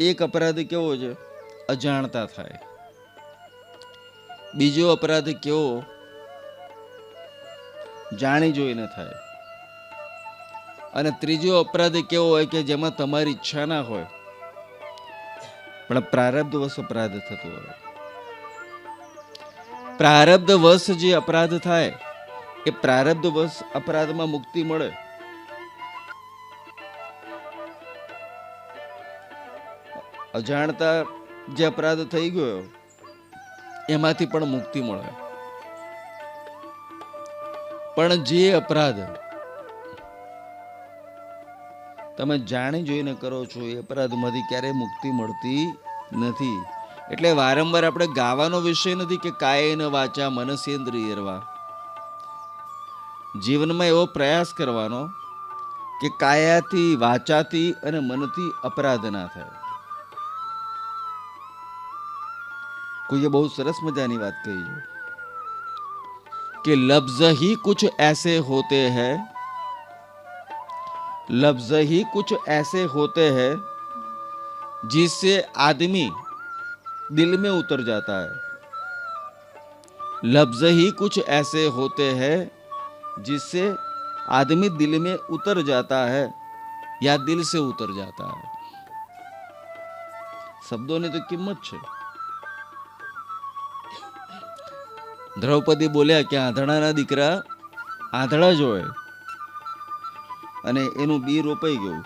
એક અપરાધ કેવો છે? અજાણતા થાય. બીજો અપરાધ કેવો? જાણી જોઈને થાય. અને ત્રીજો અપરાધ કેવો હોય કે જેમાં તમારી ઈચ્છા ના હોય? પણ પ્રારબ્ધ વશ અપરાધ થતો હોય. પ્રારબ્ધ વશ જે અપરાધ થાય, એ પ્રારબ્ધવશ અપરાધમાં મુક્તિ મળે. અજાણતા જે અપરાધ થઈ ગયો, એમાંથી પણ મુક્તિ મળે. પણ જે અપરાધ તમે જાણી જોઈને કરો છો, એ અપરાધમાંથી ક્યારેય મુક્તિ મળતી નથી. એટલે વારંવાર આપણે ગાવાનો વિષય નથી કે કાયેન વાચા મનસેન્દ્રિયરવા. જીવનમાં એવો પ્રયાસ કરવાનો કે કાયાથી, વાચાથી અને મનથી અપરાધ ના થાય. કોઈએ બહુ સરસ મજાની વાત કહી છે कि लफ्ज ही कुछ ऐसे होते हैं लफ्ज ही कुछ ऐसे होते हैं जिससे आदमी दिल में उतर जाता है लफ्ज ही कुछ ऐसे होते हैं जिससे आदमी दिल में उतर जाता है या दिल से उतर जाता है શબ્દોની તો કિંમત છે દ્રૌપદી બોલ્યા કે આંધળાના દીકરા આંધળા જ હોય. અને એનું બી રોપાઈ ગયું.